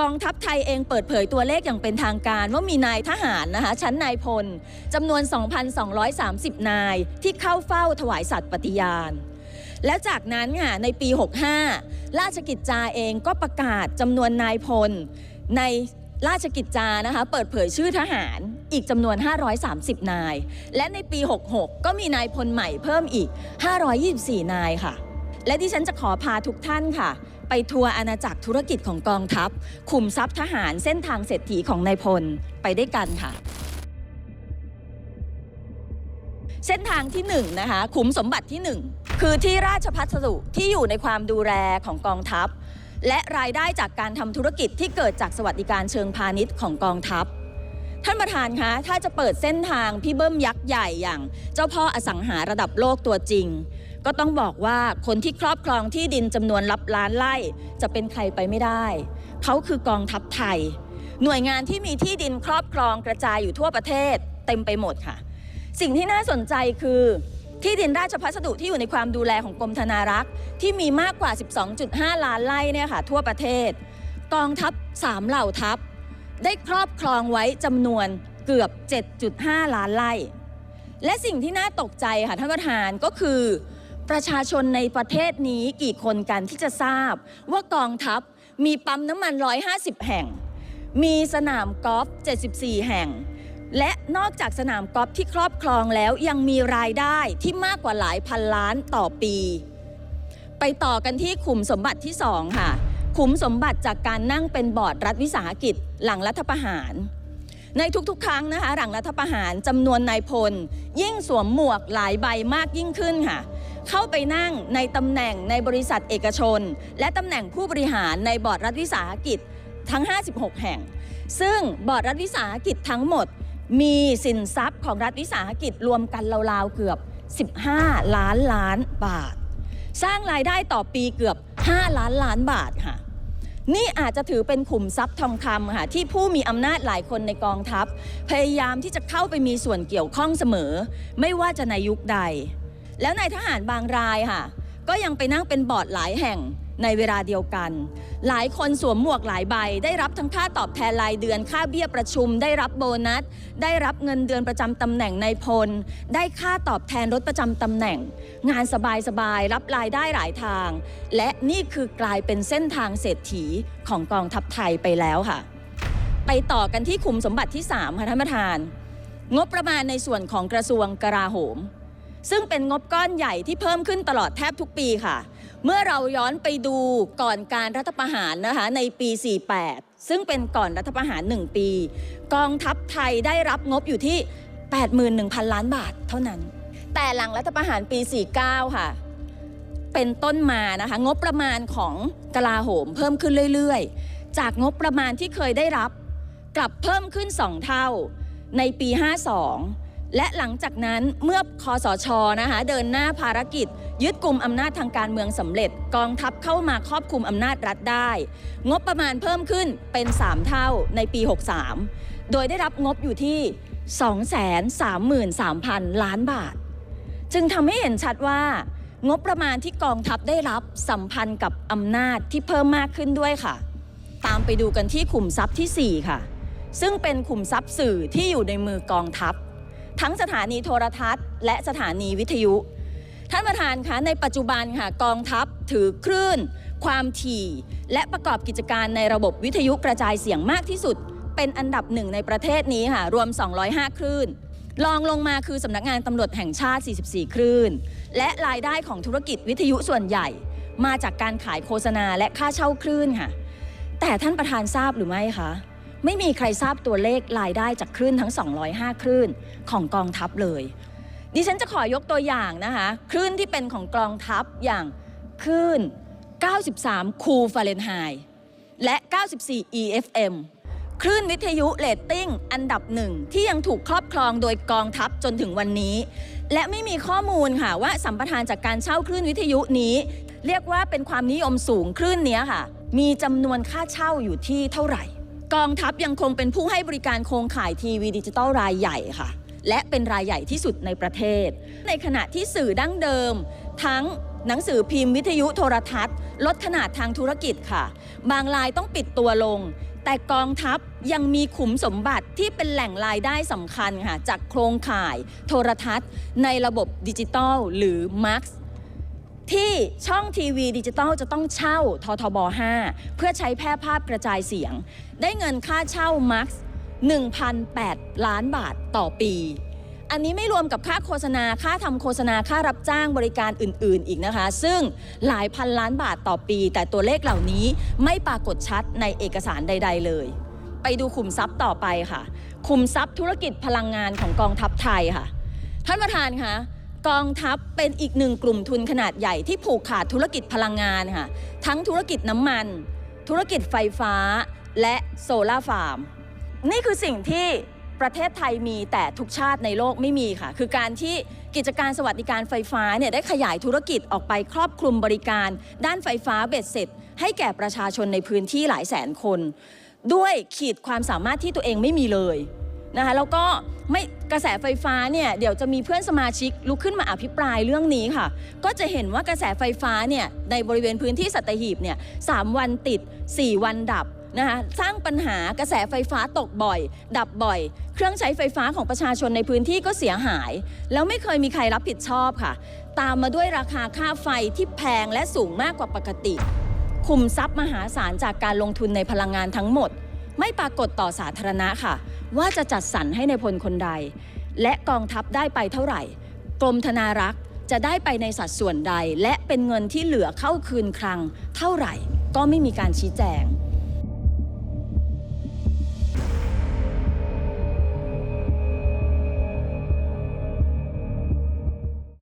กองทัพไทยเองเปิดเผยตัวเลขอย่างเป็นทางการ ว่ามีนายทหารนะคะชั้นนายพลจำนวน 2,230 นายที่เข้าเฝ้าถวายสัตย์ปฏิญาณ แล้วจากนั้นค่ะในปี 65 ราชกิจจาเองก็ประกาศจำนวนนายพล ในราชกิจจานะคะเปิดเผยชื่อทหารอีกจำนวน 530 นาย และในปี 66 ก็มีนายพลใหม่เพิ่มอีก 524 นายค่ะ และที่ฉันจะขอพาทุกท่านค่ะ ไปทัวร์อาณาจักรธุรกิจของกองทัพ ขุมทรัพย์ทหารเส้นทางเศรษฐีของนายพลไปได้วยกันค่ะ เส้นทางที่1นงนะคะขุมสมบัติที่ 1 คือที่ราชพัสดุที่อยู่ในความดูแลของกองทัพ และรายได้จากการทำธุรกิจที่เกิดจากสวัสดิการเชิงพาณิชย์ของกองทัพท่านประธานคะ ถ้าจะเปิดเส้นทางพี่เบิ้มยักษ์ใหญ่อย่าง เจ้าพ่ออสังหาระดับโลกตัวจริง ก็ต้องบอกว่าคนที่ครอบครองที่ดินจำนวนลับล้านไร่จะเป็นใครไปไม่ได้ เขาคือกองทัพไทย หน่วยงานที่มีที่ดินครอบครองกระจายอยู่ทั่วประเทศ เต็มไปหมดค่ะ สิ่งที่น่าสนใจคือที่ดินราชพัสดุที่อยู่ในความดูแลของกรมธนารักษ์ ที่มีมากกว่า 12.5 ล้านไร่เนี่ยค่ะ ทั่วประเทศ กองทัพสามเหล่าทัพ ได้ครอบครองไว้จำนวนเกือบ 7.5 ล้านไร่ และสิ่งที่น่าตกใจค่ะท่านประธานก็คือ ประชาชนในประเทศนี้กี่คนกันที่จะทราบ ว่ากองทัพมีปั๊มน้ำมัน 150 แห่ง มีสนามกอล์ฟ 74 แห่ง และนอกจากสนามกอล์ฟที่ครอบครองแล้วยังมีรายได้ที่มากกว่าหลายพันล้านต่อปี ไปต่อกันที่ขุมสมบัติที่2ค่ะ ขุมสมบัติจากการนั่งเป็นบอร์ดรัฐวิสาหกิจหลังรัฐประหาร ในทุกๆ ครั้งนะคะหลังรัฐประหารจำนวนนายพล ยิ่งสวมหมวกหลายใบมากยิ่งขึ้นค่ะ เข้าไปนั่งในตำแหน่งในบริษัทเอกชน และตำแหน่งผู้บริหารในบอร์ดรัฐวิสาหกิจทั้ง 56 แห่ง ซึ่งบอร์ดรัฐวิสาหกิจทั้งหมด มีสินทรัพย์ของรัฐวิสาหกิจรวมกันราวๆเกือบ 15 ล้านล้านบาท สร้างรายได้ต่อปีเกือบ 5 ล้านล้านบาทค่ะ นี่อาจจะถือเป็นขุมทรัพย์ทองคำค่ะที่ผู้มีอำนาจหลายคนในกองทัพ พยายามที่จะเข้าไปมีส่วนเกี่ยวข้องเสมอ ไม่ว่าจะในยุคใด แล้วนายทหารบางรายค่ะก็ยังไปนั่งเป็นบอร์ดหลายแห่ง ในเวลาเดียวกัน หลายคนสวมหมวกหลายใบ ได้รับทั้งค่าตอบแทนรายเดือนค่าเบี้ยประชุม ได้รับโบนัส ได้รับเงินเดือนประจำตำแหน่งในพล ได้ค่าตอบแทนรถประจำตำแหน่ง งานสบายๆรับรายได้หลายทาง และนี่คือกลายเป็นเส้นทางเศรษฐีของกองทัพไทยไปแล้วค่ะ ไปต่อกันที่ขุมสมบัติที่3ค่ะท่านประธาน งบประมาณในส่วนของกระทรวงกลาโหม ซึ่งเป็นงบก้อนใหญ่ที่เพิ่มขึ้นตลอดแทบทุกปีค่ะ เมื่อเราย้อนไปดูก่อนการรัฐประหารนะคะในปี 48 ซึ่งเป็นก่อนรัฐประหาร 1 ปี กองทัพไทยได้รับงบอยู่ที่ 81,000 ล้านบาทเท่านั้น แต่หลังรัฐประหารปี 49 ค่ะ เป็นต้นมานะคะงบประมาณของกลาโหมเพิ่มขึ้นเรื่อยๆ จากงบประมาณที่เคยได้รับกลับเพิ่มขึ้น 2 เท่าในปี 52 และหลังจากนั้นเมื่อคอสชนะคะเดินหน้าภารกิจ ยึดกลุ่มอำนาจทางการเมืองสำเร็จกองทัพเข้ามาครอบคลุมอำนาจรัฐได้ งบประมาณเพิ่มขึ้นเป็น 3 เท่าในปี 63 โดยได้รับงบอยู่ที่ 233,000 ล้านบาท จึงทำให้เห็นชัดว่างบประมาณที่กองทัพได้รับสัมพันธ์กับอำนาจที่เพิ่มมากขึ้นด้วยค่ะ ตามไปดูกันที่ขุมทรัพย์ทีสี่4 ค่ะ ซึ่งเป็นขุมทรัพย์สื่อที่อยู่ในมือกองทัพ ทั้งสถานีโทรทัศน์ และสถานีวิทยุ ท่านประธานคะในปัจจุบันค่ะกองทัพถือคลื่น ความถี่ และประกอบกิจการในระบบวิทยุกระจายเสียงมากที่สุด เป็นอันดับหนึ่งในประเทศนี้ค่ะรวม 205 คลื่นรองลงมาคือสำนักงานตำรวจแห่งชาติ 44 คลื่น และรายได้ของธุรกิจวิทยุส่วนใหญ่ มาจากการขายโฆษณาและค่าเช่าคลื่นค่ะ แต่ท่านประธานทราบหรือไม่คะ ไม่มีใครทราบตัวเลขรายได้จากคลื่นทั้ง 205 คลื่นของกองทัพเลย ดิฉันจะขอยกตัวอย่างนะคะคลื่นที่เป็นของกองทัพอย่างคลื่น 93 คูฟาเรนไฮต์และ 94 EFM คลื่นวิทยุเรตติ้งอันดับหนึ่งที่ยังถูกครอบครองโดยกองทัพจนถึงวันนี้ และไม่มีข้อมูลค่ะว่าสัมปทานจากการเช่าคลื่นวิทยุนี้ เรียกว่าเป็นความนิยมสูงคลื่นนี้ค่ะ มีจำนวนค่าเช่าอยู่ที่เท่าไหร่ กองทัพยังคงเป็นผู้ให้บริการโครงข่ายทีวีดิจิตอลรายใหญ่ค่ะ และเป็นรายใหญ่ที่สุดในประเทศ ในขณะที่สื่อดั้งเดิม ทั้งหนังสือพิมพ์วิทยุโทรทัศน์ ลดขนาดทางธุรกิจค่ะ บางรายต้องปิดตัวลง แต่กองทัพยังมีขุมสมบัติที่เป็นแหล่งรายได้สำคัญค่ะ จากโครงข่าย โทรทัศน์ ในระบบดิจิตอลหรือ MAX ที่ช่องทีวีดิจิตอลจะต้องเช่าททบ 5 เพื่อใช้แพร่ภาพกระจายเสียง ได้เงินค่าเช่า MAX 1,008 ล้านบาทต่อปี อันนี้ไม่รวมกับค่าโฆษณา ค่าทำโฆษณา ค่ารับจ้างบริการอื่น ๆ อีกนะคะ ซึ่งหลายพันล้านบาทต่อปี แต่ตัวเลขเหล่านี้ไม่ปรากฏชัดในเอกสารใด ๆ เลย ไปดูขุมทรัพย์ต่อไปค่ะ ขุมทรัพย์ธุรกิจพลังงานของกองทัพไทยค่ะ ท่านประธานคะกองทัพเป็นอีกหนึ่งกลุ่มทุนขนาดใหญ่ที่ผูกขาดธุรกิจพลังงานค่ะ ทั้งธุรกิจน้ำมัน ธุรกิจไฟฟ้า และโซลาร์ฟาร์ม นี่คือสิ่งที่ประเทศไทยมีแต่ทุกชาติในโลกไม่มีค่ะ คือการที่กิจการสวัสดิการไฟฟ้าเนี่ยได้ขยายธุรกิจออกไปครอบคลุมบริการ ด้านไฟฟ้าเบ็ดเสร็จ ให้แก่ประชาชนในพื้นที่หลายแสนคน ด้วยขีดความสามารถที่ตัวเองไม่มีเลยนะคะแล้วก็ไม่ กระแสไฟฟ้าเนี่ยเดี๋ยวจะมีเพื่อนสมาชิกลุกขึ้นมาอภิปรายเรื่องนี้ค่ะ ก็จะเห็นว่ากระแสไฟฟ้าเนี่ยในบริเวณพื้นที่สัตหีบเนี่ยสามวันติด 4 วันดับนะคะสร้างปัญหากระแสไฟฟ้าตกบ่อย ดับบ่อย เครื่องใช้ไฟฟ้าของประชาชนในพื้นที่ก็เสียหาย แล้วไม่เคยมีใครรับผิดชอบค่ะ ตามมาด้วยราคาค่าไฟที่แพงและสูงมากกว่าปกติ คุมทรัพย์มหาศาลจากการลงทุนในพลังงานทั้งหมด ไม่ปรากฏต่อสาธารณะค่ะ ว่าจะจัดสรรให้ในพลคนใด และกองทัพได้ไปเท่าไหร่ กรมธนารักษ์จะได้ไปในสัดส่วนใด และเป็นเงินที่เหลือเข้าคืนคลัง เท่าไหร่ก็ไม่มีการชี้แจง